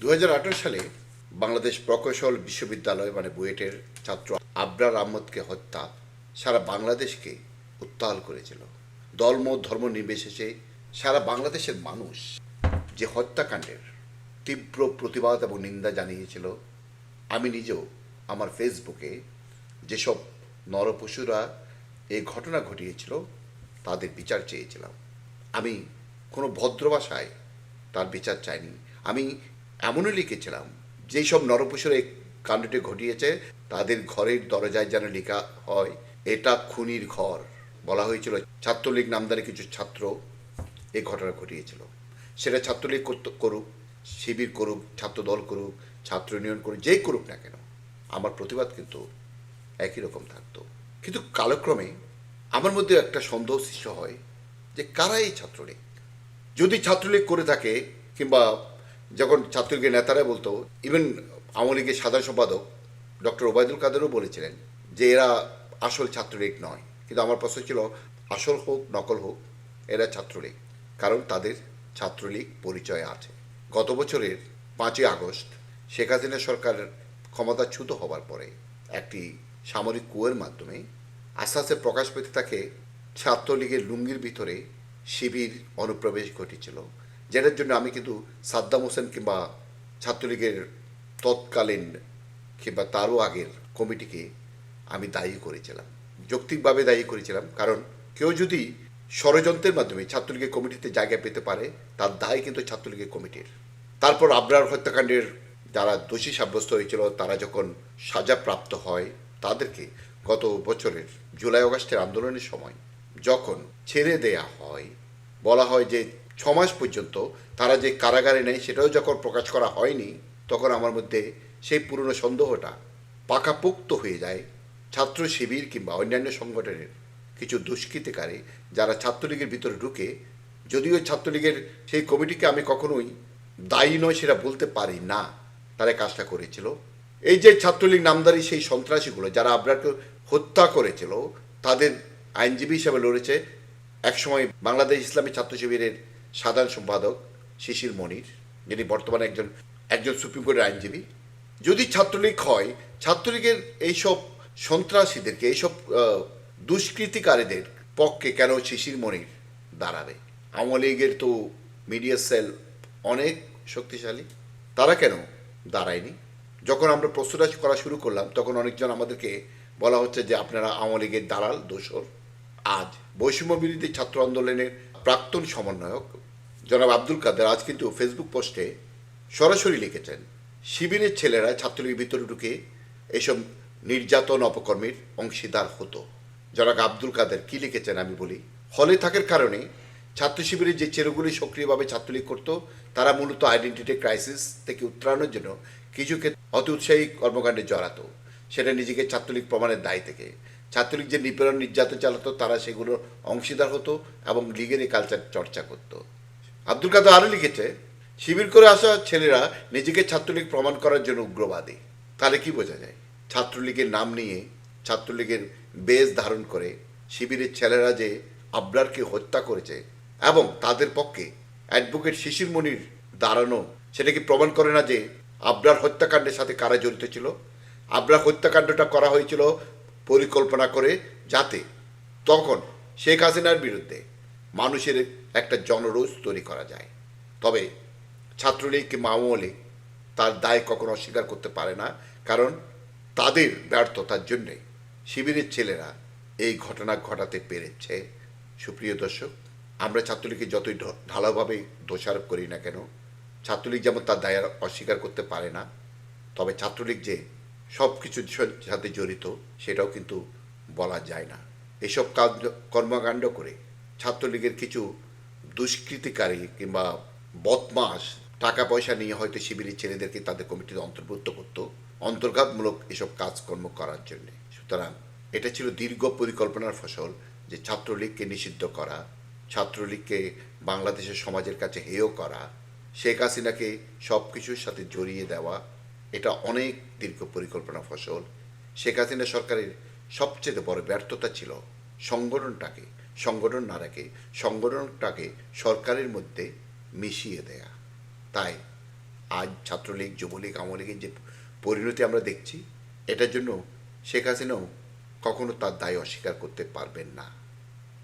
দু হাজার আঠারো সালে বাংলাদেশ প্রকৌশল বিশ্ববিদ্যালয় মানে বুয়েটের ছাত্র আবরার আহমদকে হত্যা সারা বাংলাদেশকে উত্তাল করেছিল। দলমত ধর্ম নির্বিশেষে সারা বাংলাদেশের মানুষ যে হত্যাকাণ্ডের তীব্র প্রতিবাদ এবং নিন্দা জানিয়েছিল, আমি নিজেও আমার ফেসবুকে যেসব নরপশুরা এই ঘটনা ঘটিয়েছিল তাদের বিচার চেয়েছিলাম। আমি কোনো ভদ্র ভাষায় তার বিচার চাইনি। আমি এমনও লিখেছিলাম, যেই সব নরপশুরা কাণ্ডটি ঘটিয়েছে, তাদের ঘরের দরজায় যেন লেখা হয়, এটা খুনির ঘর। বলা হয়েছিল, ছাত্রলীগ নামদারি কিছু ছাত্র এই ঘটনা ঘটিয়েছিল। সেটা ছাত্রলীগ করুক, শিবির করুক, ছাত্রদল করুক, ছাত্র ইউনিয়ন করুক, যেই করুক না কেন, আমার প্রতিবাদ কিন্তু একই রকম থাকতো। কিন্তু কালক্রমে আমার মধ্যে একটা সন্দেহ সৃষ্টি হয় যে কারা এই ছাত্রলীগ? যদি ছাত্রলীগ করে থাকে কিংবা যখন ছাত্রলীগের নেতারা বলতো ইভেন আওয়ামী লীগের সাধারণ সম্পাদক ডক্টর ওবায়দুল কাদেরও বলেছিলেন যে এরা আসল ছাত্রলীগ নয়। কিন্তু আমার প্রশ্ন ছিল, আসল হোক, নকল হোক, এরা ছাত্রলীগ। কারণ তাদের ছাত্রলীগ পরিচয় আছে। গত বছরের পাঁচই আগস্ট শেখ হাসিনা সরকার ক্ষমতাচ্যুত হবার পরে একটি সামরিক কুয়ের মাধ্যমে আস্তে আস্তে প্রকাশ পেতে থাকে ছাত্রলীগের লুঙ্গির ভিতরে শিবির অনুপ্রবেশ ঘটেছিল যেটার জন্য আমি কিন্তু সাদ্দাম হোসেন কিংবা ছাত্রলীগের তৎকালীন কিংবা তারও আগের কমিটিকে আমি দায়ী করেছিলাম, যৌক্তিকভাবে দায়ী করেছিলাম। কারণ কেউ যদি ষড়যন্ত্রের মাধ্যমে ছাত্রলীগের কমিটিতে জায়গা পেতে পারে, তার দায় কিন্তু ছাত্রলীগের কমিটির। তারপর আবরার হত্যাকাণ্ডের যারা দোষী সাব্যস্ত হয়েছিল, তারা যখন সাজাপ্রাপ্ত হয়, তাদেরকে গত বছরের জুলাই আগস্টের আন্দোলনের সময় যখন ছেড়ে দেয়া হয়, বলা হয় যে ছ মাস পর্যন্ত তারা যে কারাগারে নেয় সেটাও যখন প্রকাশ করা হয়নি, তখন আমার মধ্যে সেই পুরনো সন্দেহটা পাকাপোক্ত হয়ে যায়। ছাত্র শিবির কিংবা অন্যান্য সংগঠনের কিছু দুষ্কৃতিকারী যারা ছাত্রলীগের ভিতরে ঢুকে, যদিও ছাত্রলীগের সেই কমিটিকে আমি কখনোই দায়ী নয় সেটা বলতে পারি না, তারা কাজটা করেছিল। এই যে ছাত্রলীগ নামদারি সেই সন্ত্রাসীগুলো যারা আবরারকে হত্যা করেছিল, তাদের আইনজীবী হিসাবে লড়েছে। একসময় বাংলাদেশ ইসলামী ছাত্র শিবিরের সাধারণ সম্পাদক শিশির মনির, যিনি বর্তমানে একজন একজন সুপ্রিম কোর্টের আইনজীবী। যদি ছাত্রলীগ হয়, ছাত্রলীগের এইসব সন্ত্রাসীদেরকে, এইসব দুষ্কৃতিকারীদের পক্ষে কেন শিশির মনির দাঁড়াবে? আওয়ামী লীগের তো মিডিয়া সেল অনেক শক্তিশালী। তারা কেন দাঁড়ায়নি? যখন আমরা প্রশ্নটা করা শুরু করলাম, তখন অনেকজন আমাদেরকে বলা হচ্ছে যে আপনারা আওয়ামী লীগের দালাল দোসর আজ বৈষম্য বিরোধী ছাত্র আন্দোলনের প্রাক্তন সমন্বয়ক জনাব আব্দুল কাদের আজ কিন্তু ফেসবুক পোস্টে সরাসরি লিখেছেন, শিবিরের ছেলেরা ছাত্রলীগের ভিতরে ঢুকে এসব নির্যাতন অপকর্মের অংশীদার হতো। জনাব আব্দুল কাদের কি লিখেছেন আমি বলি, হলে থাকার কারণে ছাত্র শিবিরের যে চেরোগুলি সক্রিয়ভাবে ছাত্রলীগ করত, তারা মূলত আইডেন্টিটি ক্রাইসিস থেকে উত্তরণের জন্য কিছুকে অতি উৎসাহী কর্মকাণ্ডে জড়াতো। সেটা নিজেকে ছাত্রলীগ প্রমাণের দায় থেকে ছাত্রলীগ যে নিপীড়ন নির্যাতন চালাতো, তারা সেগুলোর অংশীদার হতো এবং লীগের এই কালচার চর্চা করতো। আব্দুল কাদের আরও লিখেছে, শিবির করে আসা ছেলেরা নিজেকে ছাত্রলীগ প্রমাণ করার জন্য উগ্রবাদী। তাহলে কি বোঝা যায়? ছাত্রলীগের নাম নিয়ে, ছাত্রলীগের বেশ ধারণ করে শিবিরের ছেলেরা যে আবরারকে হত্যা করেছে এবং তাদের পক্ষে অ্যাডভোকেট শিশির মনির দাঁড়ানো, সেটা কি প্রমাণ করে না যে আবরার হত্যাকাণ্ডের সাথে কারা জড়িত ছিল? আবরার হত্যাকাণ্ডটা করা হয়েছিল পরিকল্পনা করে যাতে তখন শেখ হাসিনার বিরুদ্ধে মানুষের একটা জনরোষ তৈরি করা যায়। তবে ছাত্রলীগ কিংবা আওয়ামী তার দায় কখনো অস্বীকার করতে পারে না, কারণ তাদের ব্যর্থতার জন্যে শিবিরের ছেলেরা এই ঘটনা ঘটাতে পেরেছে। সুপ্রিয় দর্শক, আমরা ছাত্রলীগকে যতই ঢ- ঢালাওভাবে দোষারোপ করি না কেন, ছাত্রলীগ যেমন তার দায় অস্বীকার করতে পারে না, তবে ছাত্রলীগ যে সব কিছুর সাথে জড়িত, সেটাও কিন্তু বলা যায় না। এসব কাজ, কর্মকাণ্ড করে ছাত্রলীগের কিছু দুষ্কৃতিকারী কিংবা বদমাস টাকা পয়সা নিয়ে হয়তো শিবিরের ছেলেদেরকে তাদের কমিটিতে অন্তর্ভুক্ত করত, অন্তর্ঘাতমূলক এসব কাজকর্ম করার জন্য। সুতরাং এটা ছিল দীর্ঘ পরিকল্পনার ফসল যে ছাত্রলীগকে নিষিদ্ধ করা, ছাত্রলীগকে বাংলাদেশের সমাজের কাছে হেয় করা, শেখ হাসিনাকে সব কিছুর সাথে জড়িয়ে দেওয়া এটা অনেক দীর্ঘ পরিকল্পনা ফসল। শেখ হাসিনা সরকারের সবচেয়ে বড় ব্যর্থতা ছিল সংগঠনটাকে, সংগঠন না রেখে সংগঠনটাকে সরকারের মধ্যে মিশিয়ে দেয়া। তাই আজ ছাত্রলীগ, যুবলীগ আওয়ামী যে পরিণতি আমরা দেখছি, এটার জন্য শেখ হাসিনাও কখনো তার দায় অস্বীকার করতে পারবেন না।